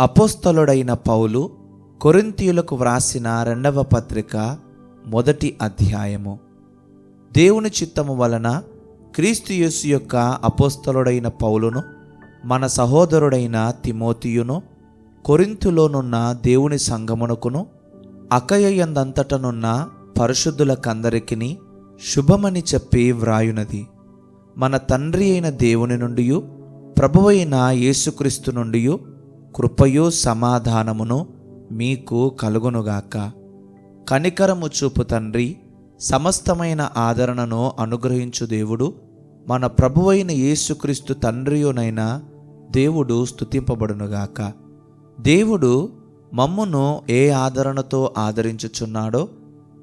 అపోస్తలుడైన పౌలు కొరింతీయులకు వ్రాసిన రెండవ పత్రిక మొదటి అధ్యాయము. దేవుని చిత్తము వలన క్రీస్తు యేసు యొక్క అపోస్తలుడైన పౌలును మన సహోదరుడైన తిమోతియును కొరింతులోనున్న దేవుని సంగమునకును అకయయందంతటనున్న పరిశుద్ధులకందరికిని శుభమని చెప్పి వ్రాయునది. మన తండ్రి అయిన దేవుని నుండి ప్రభువైన యేసుక్రీస్తు నుండి కృపయు సమాధానమును మీకు కలుగునుగాక. కనికరము చూపు తండ్రి సమస్తమైన ఆదరణను అనుగ్రహించు దేవుడు మన ప్రభువైన యేసుక్రీస్తు తండ్రియునైన దేవుడు స్థుతింపబడునుగాక దేవుడు మమ్మును ఏ ఆదరణతో ఆదరించుచున్నాడో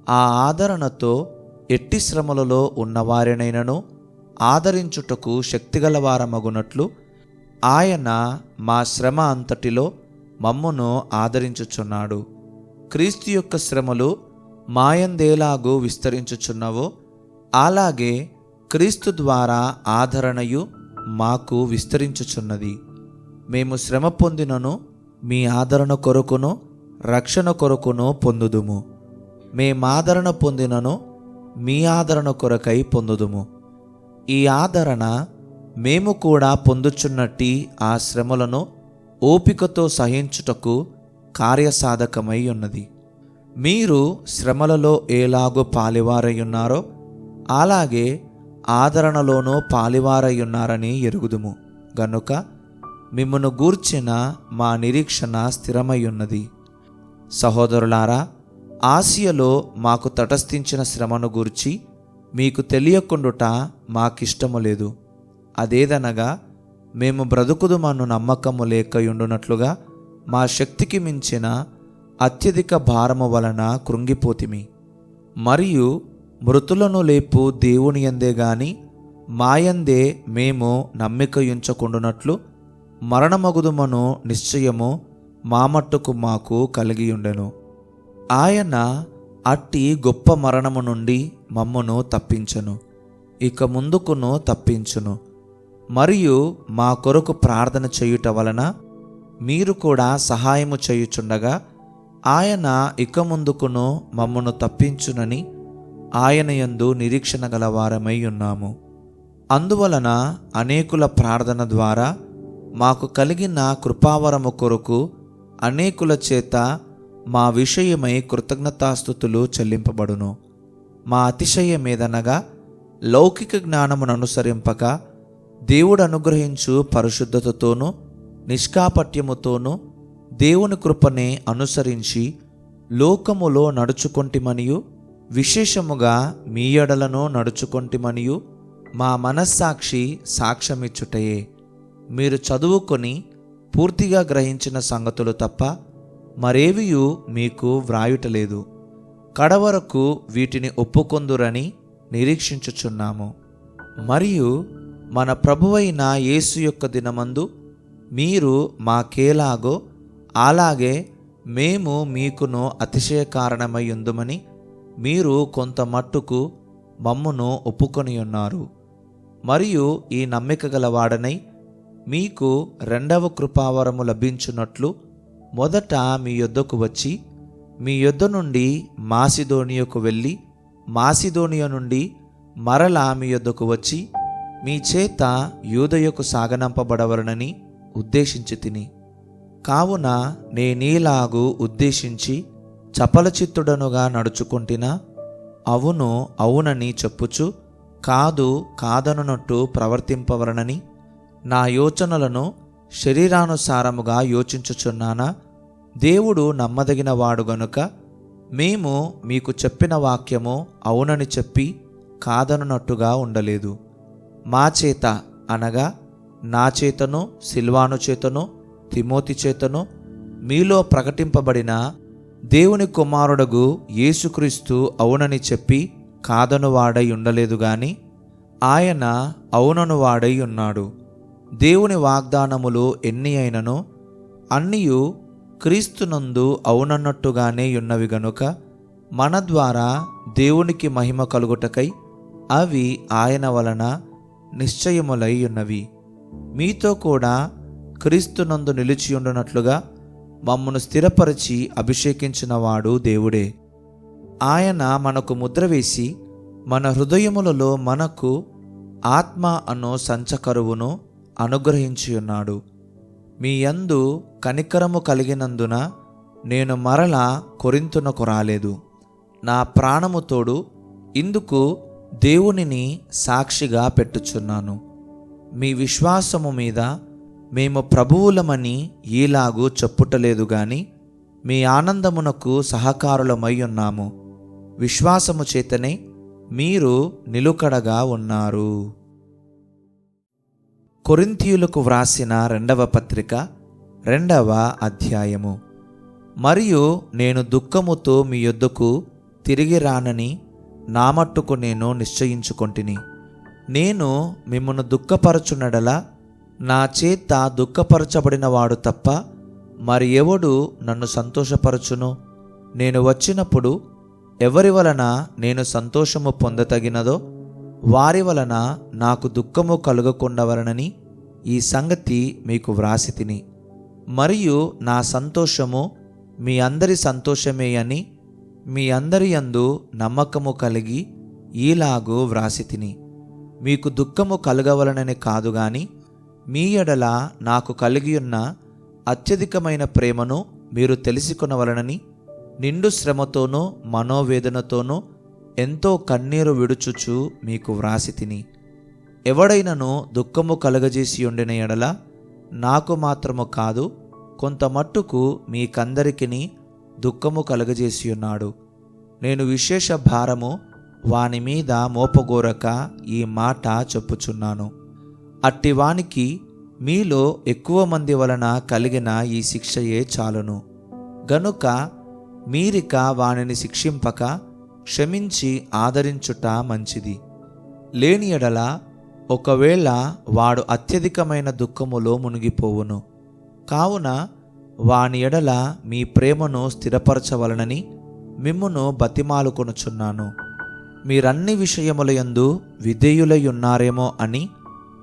ఆ ఆదరణతో ఎట్టి శ్రమలలో ఉన్నవారినైనను ఆదరించుటకు శక్తిగలవారమగునట్లు ఆయన మా శ్రమ అంతటిలో మమ్మును ఆదరించుచున్నాడు. క్రీస్తు యొక్క శ్రమలు మాయందేలాగు విస్తరించుచున్నవో అలాగే క్రీస్తు ద్వారా ఆదరణయు మాకు విస్తరించుచున్నది. మేము శ్రమ పొందినను మీ ఆదరణ కొరకును రక్షణ కొరకును పొందుదుము. మేమాదరణ పొందినను మీ ఆదరణ కొరకై పొందుదుము. ఈ ఆదరణ మేము కూడా పొందుచున్నట్టి ఆ శ్రమలను ఓపికతో సహించుటకు కార్యసాధకమై ఉన్నది. మీరు శ్రమలలో ఏలాగో పాలివారై ఉన్నారో అలాగే ఆదరణలోనూ పాలివారై ఉన్నారని ఎరుగుదుము. గనుక మిమ్మను గూర్చిన మా నిరీక్షణ స్థిరమై ఉన్నది సహోదరులారా ఆసియలో మాకు తటస్థించిన శ్రమను గూర్చి మీకు తెలియకుండుట మాకిష్టము లేదు. అదేదనగా మేము బ్రతుకుదుమను నమ్మకము లేకయుండునట్లుగా మా శక్తికి మించిన అత్యధిక భారము వలన కృంగిపోతిమి. మరియు మృతులను లేపు దేవుని ఎందే గాని మాయందే మేము నమ్మికయుంచకుండునట్లు మరణమగుదుమను నిశ్చయము మా మట్టుకు మాకు కలిగియుండెను. ఆయన అట్టి గొప్ప మరణము నుండి మమ్మను తప్పించను. ఇక ముందుకును తప్పించును. మరియు మా కొరకు ప్రార్థన చేయుట వలన మీరు కూడా సహాయము చేయుచుండగా ఆయన ఇక ముందుకును మమ్మను తప్పించునని ఆయన యందు నిరీక్షణ గలవారమై ఉన్నాము. అందువలన అనేకుల ప్రార్థన ద్వారా మాకు కలిగిన కృపావరము కొరకు అనేకుల చేత మా విషయమై కృతజ్ఞతాస్థుతులు చెల్లింపబడును. మా అతిశయమేదనగా లౌకిక జ్ఞానమును అనుసరింపక దేవుడు అనుగ్రహించు పరిశుద్ధతతోనూ నిష్కాపట్యముతోనూ దేవుని కృపనే అనుసరించి లోకములో నడుచుకొంటిమనియు విశేషముగా మీ ఎడలను నడుచుకొంటిమనియు మా మనస్సాక్షి సాక్ష్యమిచ్చుటయే. మీరు చదువుకొని పూర్తిగా గ్రహించిన సంగతులు తప్ప మరేవియు మీకు వ్రాయుటలేదు కడవరకు వీటిని ఒప్పుకొందురని నిరీక్షించుచున్నాము. మరియు మన ప్రభువైన యేసు యొక్క దినమందు మీరు మాకేలాగో అలాగే మేము మీకును అతిశయ కారణమై ఉందుమని మీరు కొంత మట్టుకు మమ్మును ఒప్పుకొని ఉన్నారు. మరియు ఈ నమ్మిక గలవాడనై మీకు రెండవ కృపావరము లభించున్నట్లు మొదట మీ యొద్దకు వచ్చి మీ యొద్ద నుండి మాసిదోనియకు వెళ్ళి మాసిదోనియ నుండి మరలా మీ యొద్దకు వచ్చి మీ చేత యూదయకు సాగనంపబడవలనని ఉద్దేశించి తిని. కావున నేనీలాగు ఉద్దేశించి చపలచిత్తుడనుగా నడుచుకుంటినా అవును అవునని చెప్పుచు కాదు కాదనున్నట్టు ప్రవర్తింపవలనని నా యోచనలను శరీరానుసారముగా యోచించుచున్నానా? దేవుడు నమ్మదగిన వాడు గనుక మేము మీకు చెప్పిన వాక్యము అవునని చెప్పి కాదనున్నట్టుగా ఉండలేదు. మా చేత అనగా నా చేతను సిల్వాను చేతను తిమోతి చేతను మీలో ప్రకటింపబడిన దేవుని కుమారుడగు యేసుక్రీస్తు అవునని చెప్పి కాదను వాడై ఉండలేదు గాని ఆయన అవునను వాడై ఉన్నాడు. దేవుని వాగ్దానములు ఎన్ని అయినను అన్నియు క్రీస్తునందు అవునన్నట్టుగానే ఉన్నవి గనుక మన ద్వారా దేవునికి మహిమ కలుగుటకై అవి ఆయన వలన నిశ్చయములై ఉన్నవి మీతో కూడా క్రీస్తునందు నిలిచియుండునట్లుగా మమ్మను స్థిరపరిచి అభిషేకించినవాడు దేవుడే. ఆయన మనకు ముద్ర వేసి మన హృదయములలో మనకు ఆత్మ అను సంచకరువును అనుగ్రహించి ఉన్నాడు మీ యందు కనికరము కలిగినందున నేను మరల కొరింతునకు రాలేదు. నా ప్రాణము తోడు ఇందుకు దేవునిని సాక్షిగా పెట్టుచున్నాను. మీ విశ్వాసము మీద మేము ప్రభువులమని ఈలాగూ చెప్పుటలేదు గాని మీ ఆనందమునకు సహకారులమై ఉన్నాము విశ్వాసము చేతనే మీరు నిలుకడగా ఉన్నారు. కొరింథీయులకు వ్రాసిన రెండవ పత్రిక రెండవ అధ్యాయము. మరియు నేను దుఃఖముతో మీ యొద్దకు తిరిగి రానని నా మట్టుకు నేను నిశ్చయించుకొంటిని. నేను మిమ్మను దుఃఖపరచునడలా నా చేత దుఃఖపరచబడినవాడు తప్ప మరి ఎవడు నన్ను సంతోషపరచును? నేను వచ్చినప్పుడు ఎవరి వలన నేను సంతోషము పొందతగినదో వారి వలన నాకు దుఃఖము కలుగకుండవలనని ఈ సంగతి మీకు వ్రాసి తిని. మరియు నా సంతోషము మీ అందరి సంతోషమే అని మీ అందరి యందు నమ్మకము కలిగి ఈలాగూ వ్రాసి తిని. మీకు దుఃఖము కలగవలనని కాదు గాని మీ ఎడల నాకు కలిగియున్న అత్యధికమైన ప్రేమను మీరు తెలుసుకొనవలనని నిండు శ్రమతోనూ మనోవేదనతోనూ ఎంతో కన్నీరు విడుచుచు మీకు వ్రాసి తిని. ఎవడైనను దుఃఖము కలగజేసి ఉండిన ఎడల నాకు మాత్రము కాదు కొంత మట్టుకు మీకందరికిని దుఃఖము కలగజేసి ఉన్నాడు. నేను విశేష భారము వాని మీద మోపగోరక ఈ మాట చెప్పుచున్నాను. అట్టివానికి మీలో ఎక్కువ మంది వలన కలిగిన ఈ శిక్షయే చాలును. గనుక మీరిక వానిని శిక్షింపక క్షమించి ఆదరించుట మంచిది. లేని ఎడల ఒకవేళ వాడు అత్యధికమైన దుఃఖములో మునిగిపోవును. కావున వాని ఎడల మీ ప్రేమను స్థిరపరచవలనని మిమ్మును బతిమాలుకొనుచున్నాను. మీరన్ని విషయములయందు విధేయులై ఉన్నారేమో అని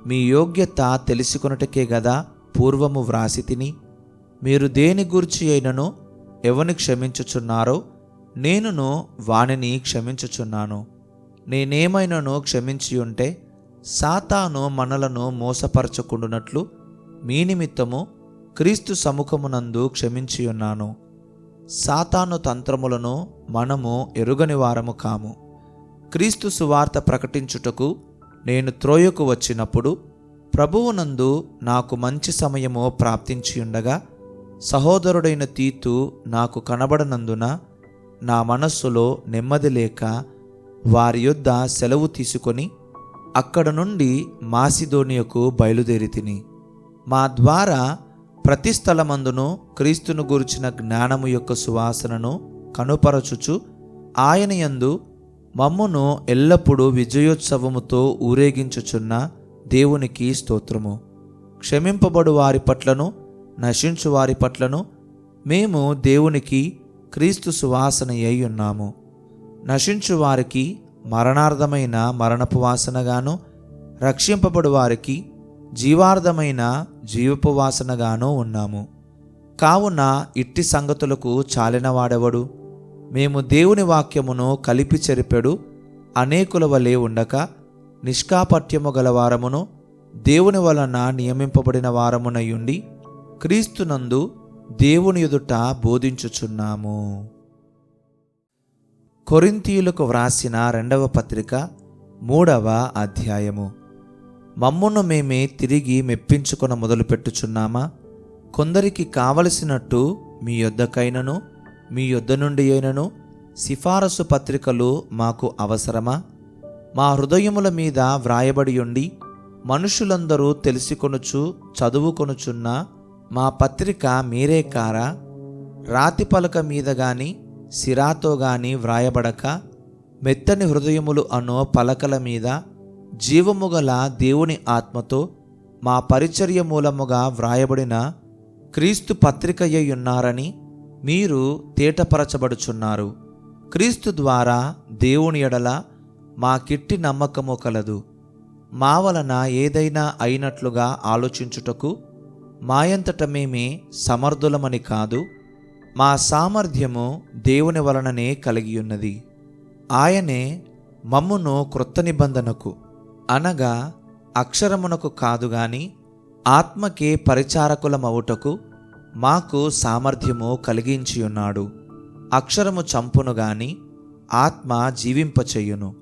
మీ యోగ్యత తెలుసుకొనుటకే గదా పూర్వము వ్రాసి తిని మీరు దేని గూర్చి అయినను ఎవని క్షమించుచున్నారో నేనును వానిని క్షమించుచున్నాను. నేనేమైనను క్షమించి ఉంటే సాతాను మనలను మోసపరచకుండునట్లు మీ నిమిత్తము క్రీస్తు సముఖమునందు క్షమించి ఉన్నాను. సాతాను తంత్రములను మనము ఎరుగని వారము కాము. క్రీస్తు సువార్త ప్రకటించుటకు నేను త్రోయకు వచ్చినప్పుడు ప్రభువునందు నాకు మంచి సమయము ప్రాప్తించి ఉండగా సహోదరుడైన తీతు నాకు కనబడనందున నా మనస్సులో నెమ్మది లేక వారి యొద్ద సెలవు తీసుకొని అక్కడ నుండి మాసిదోనియకు బయలుదేరి తిని. మా ద్వారా ప్రతి స్థలమందును క్రీస్తును గూర్చిన జ్ఞానము యొక్క సువాసనను కనుపరచుచు ఆయన యందు మమ్మును ఎల్లప్పుడూ విజయోత్సవముతో ఊరేగించుచున్న దేవునికి స్తోత్రము. క్షమింపబడు వారి పట్లను నశించు వారి పట్లను మేము దేవునికి క్రీస్తు సువాసన అయి ఉన్నాము. నశించు వారికి మరణార్థమైన మరణపు వాసనగాను రక్షింపబడు వారికి జీవార్థమైన జీవపు ఉన్నాము. కావున ఇట్టి సంగతులకు చాలినవాడెవడు? మేము దేవుని వాక్యమును కలిపి చెరిపెడు అనేకుల వలె ఉండక నిష్కాపట్యము గల వారమును దేవుని వలన నియమింపబడిన వారమునయుండి క్రీస్తునందు దేవుని ఎదుట బోధించుచున్నాము. కొరింతీయులకు వ్రాసిన రెండవ పత్రిక మూడవ అధ్యాయము. మమ్మును మేమే తిరిగి మెప్పించుకొన మొదలుపెట్టుచున్నామా? కొందరికి కావలసినట్టు మీ యొద్దకైనను మీ యొద్ద నుండి అయినను సిఫారసు పత్రికలు మాకు అవసరమా? మా హృదయముల మీద వ్రాయబడి ఉండి మనుషులందరూ తెలుసుకొనుచు చదువుకొనుచున్న మా పత్రిక మీరే కారా? రాతి పలక మీద గాని సిరాతో గాని వ్రాయబడక మెత్తని హృదయములు అనో పలకల మీద జీవము గల దేవుని ఆత్మతో మా పరిచర్య మూలముగా వ్రాయబడిన క్రీస్తు పత్రికయ్య ఉన్నారని మీరు తేటపరచబడుచున్నారు. క్రీస్తు ద్వారా దేవుని ఎడల మా కిట్టి నమ్మకము కలదు. మా వలన ఏదైనా అయినట్లుగా ఆలోచించుటకు మాయంతట మేమే సమర్థులమని కాదు మా సామర్థ్యము దేవుని వలననే కలిగి ఉన్నది ఆయనే మమ్మును క్రొత్త నిబంధనకు అనగా అక్షరమునకు కాదు గాని ఆత్మకే పరిచారకులమవుటకు మాకు సామర్థ్యము కలిగించియున్నాడు. అక్షరము చంపును గాని ఆత్మ జీవింపచేయును.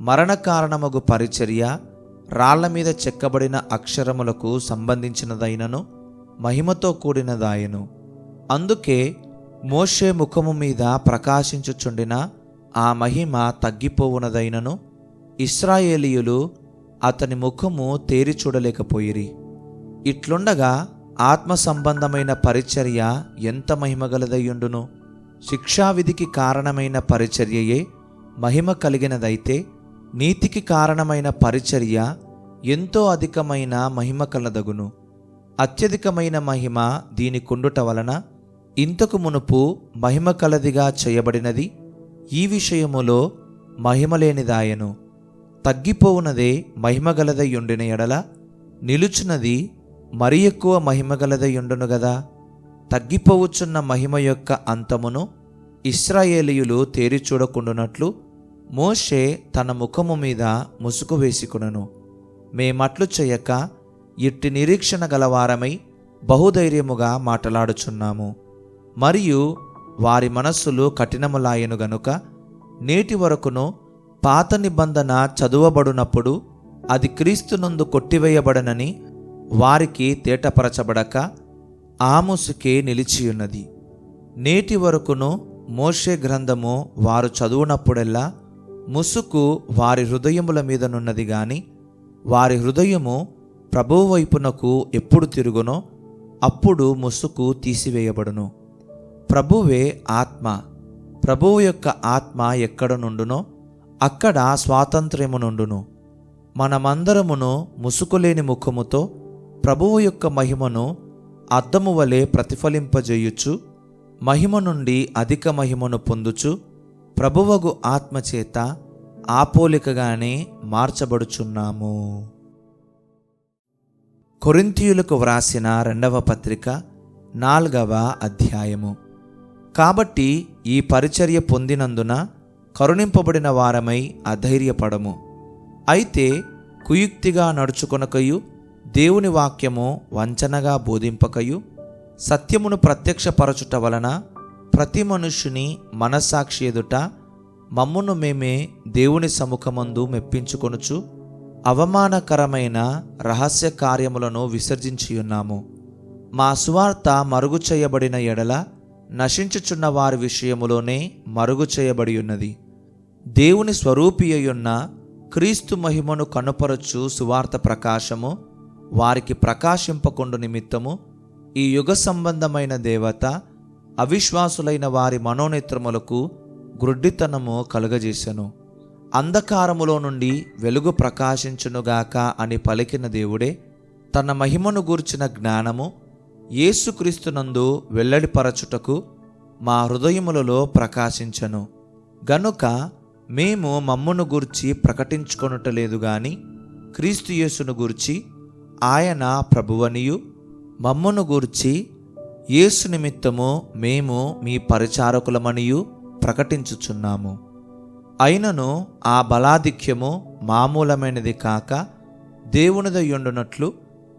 మరణకారణమగు పరిచర్య రాళ్ళ మీద చెక్కబడిన అక్షరములకు సంబంధించినదైనను మహిమతో కూడినదాయను. అందుకే మోషే ముఖము మీద ప్రకాశించుచుండిన ఆ మహిమ తగ్గిపోవునదైనను ఇస్రాయేలీయులు అతని ముఖము తేరి చూడలేకపోయిరి. ఇట్లుండగా ఆత్మ సంబంధమైన పరిచర్య ఎంత మహిమగలదయ్యుండును? శిక్షావిధికి కారణమైన పరిచర్యయే మహిమ కలిగినదైతే నీతికి కారణమైన పరిచర్య ఎంతో అధికమైన మహిమ కలదగును. అత్యధికమైన మహిమ దీని కుండుట వలన ఇంతకు మునుపు మహిమ కలదిగా చేయబడినది ఈ విషయములో మహిమలేనిదాయను తగ్గిపోవునదే మహిమగలదయ్యుండిన ఎడల? నిలుచున్నది మరి ఎక్కువ మహిమగలదయ్యుండును గదా? తగ్గిపోవచ్చున్న మహిమ యొక్క అంతమును ఇస్రాయేలీయులు తేరి చూడకుండునట్లు మోషే తన ముఖము మీద ముసుగు వేసుకునను. మేమట్లు చేయక ఇట్టి నిరీక్షణ గలవారమై బహుధైర్యముగా మాటలాడుచున్నాము. మరియు వారి మనస్సులు కఠినములాయను గనుక నేటి వరకును పాత నిబంధన చదువబడునప్పుడు అది క్రీస్తునందు కొట్టివేయబడనని వారికి తేటపరచబడక ఆముసుకే నిలిచియున్నది. నేటి వరకును మోషే గ్రంథము వారు చదువునప్పుడెల్లా ముసుకు వారి హృదయముల మీదనున్నది గాని వారి హృదయము ప్రభువు వైపునకు ఎప్పుడు తిరుగునో అప్పుడు ముసుకు తీసివేయబడును. ప్రభువే ఆత్మ. ప్రభువు యొక్క ఆత్మ ఎక్కడ నుండునో అక్కడ స్వాతంత్ర్యము నుండును. మనమందరమును ముసుకులేని ముఖముతో ప్రభువు యొక్క మహిమను అద్దము వలె ప్రతిఫలింపజేయుచు మహిమ నుండి అధిక మహిమను పొందుచు ప్రభువగు ఆత్మచేత ఆపోలికగానే మార్చబడుచున్నాము. కొరింథీయులకు వ్రాసిన రెండవ పత్రిక నాల్గవ అధ్యాయము. కాబట్టి ఈ పరిచర్య పొందినందున కరుణింపబడిన వారమై అధైర్యపడము. అయితే కుయుక్తిగా నడుచుకొనకయు దేవుని వాక్యము వంచనగా బోధింపకయు సత్యమును ప్రత్యక్షపరచుట వలన ప్రతి మనుష్యుని మనస్సాక్షి ఎదుట మమ్మును మేమే దేవుని సముఖమందు మెప్పించుకొనుచు అవమానకరమైన రహస్య కార్యములను విసర్జించియున్నాము. మా సువార్త మరుగు చేయబడిన ఎడల నశించుచున్న వారి విషయములోనే మరుగు చేయబడి ఉన్నది దేవుని స్వరూపి అయ్యున్న క్రీస్తు మహిమను కనుపరచు సువార్త ప్రకాశము వారికి ప్రకాశింపకుండు నిమిత్తము ఈ యుగ సంబంధమైన దేవత అవిశ్వాసులైన వారి మనోనేత్రములకు గ్రుడ్డితనము కలుగజేశను అంధకారములో నుండి వెలుగు ప్రకాశించునుగాక అని పలికిన దేవుడే తన మహిమను గూర్చిన జ్ఞానము యేసుక్రీస్తునందు వెల్లడిపరచుటకు మా హృదయములలో ప్రకాశించను. గనుక మేము మమ్మును గూర్చి ప్రకటించుకొనుటలేదు గాని క్రీస్తు యేసును గూర్చి ఆయన ప్రభువనియు మమ్మును గూర్చి యేసు నిమిత్తము మేము మీ పరిచారకులమనియు ప్రకటించుచున్నాము. అయినను ఆ బలాధిక్యము మామూలమైనది కాక దేవునిదయ్యుండునట్లు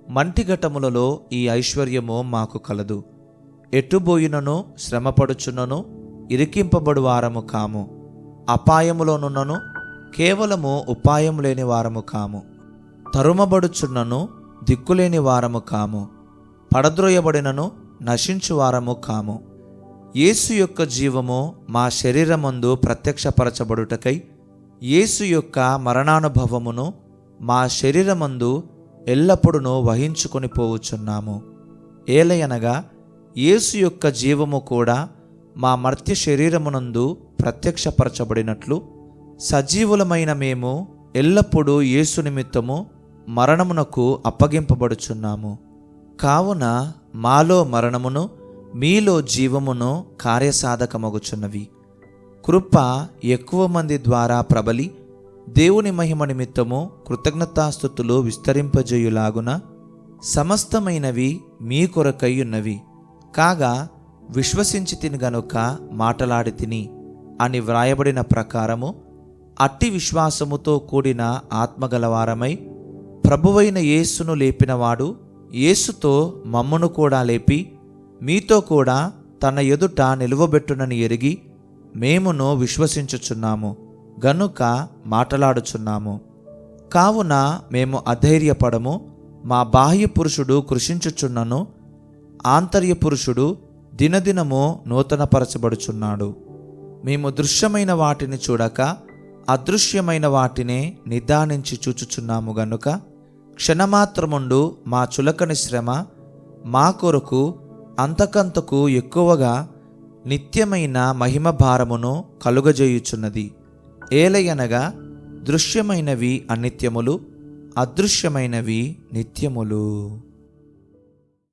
మంటిఘటములలో ఈ ఐశ్వర్యము మాకు కలదు. ఎట్టుబోయినను శ్రమపడుచున్నను ఇరికింపబడు వారము కాము. అపాయములోనున్నను కేవలము ఉపాయం లేని వారము కాము. తరుమబడుచున్నను దిక్కులేని వారము కాము. పడద్రోయబడినను నశించు వారము కాము. యేసు యొక్క జీవము మా శరీరమందు ప్రత్యక్షపరచబడుటకై యేసు యొక్క మరణానుభవమును మా శరీరమందు ఎల్లప్పుడూ వహించుకొని పోవుచున్నాము. ఏలయనగా యేసు యొక్క జీవము కూడా మా మర్త్య శరీరమునందు ప్రత్యక్షపరచబడినట్లు సజీవులమైన మేము ఎల్లప్పుడూ యేసు నిమిత్తము మరణమునకు అప్పగింపబడుచున్నాము. కావున మాలో మరణమును మీలో జీవమును కార్యసాధకమగుచున్నవి. కృప ఎక్కువ మంది ద్వారా ప్రబలి దేవుని మహిమ నిమిత్తము కృతజ్ఞతాస్థుతులు విస్తరింపజేయులాగున సమస్తమైనవి మీ కొరకై ఉన్నవి. కాగా విశ్వసించి తిని గనుక మాటలాడి తిని అని వ్రాయబడిన ప్రకారము అట్టి విశ్వాసముతో కూడిన ఆత్మగలవారమై ప్రభువైన యేసును లేపినవాడు యేసుతో మమ్మను కూడా లేపి మీతో కూడా తన ఎదుట నిలువబెట్టునని ఎరిగి మేమును విశ్వసించుచున్నాము గనుక మాటలాడుచున్నాము. కావున మేము అధైర్యపడము మా బాహ్య పురుషుడు కృషించుచున్నను ఆంతర్య పురుషుడు దినదినము నూతనపరచబడుచున్నాడు. మేము దృశ్యమైన వాటిని చూడక అదృశ్యమైన వాటినే నిదానించి చూచుచున్నాము గనుక క్షణమాత్రముండు మా చులకని శ్రమ మా కొరకు అంతకంతకు ఎక్కువగా నిత్యమైన మహిమ భారమును కలుగజేయుచున్నది. ఏలయనగా దృశ్యమైనవి అనిత్యములు అదృశ్యమైనవి నిత్యములు.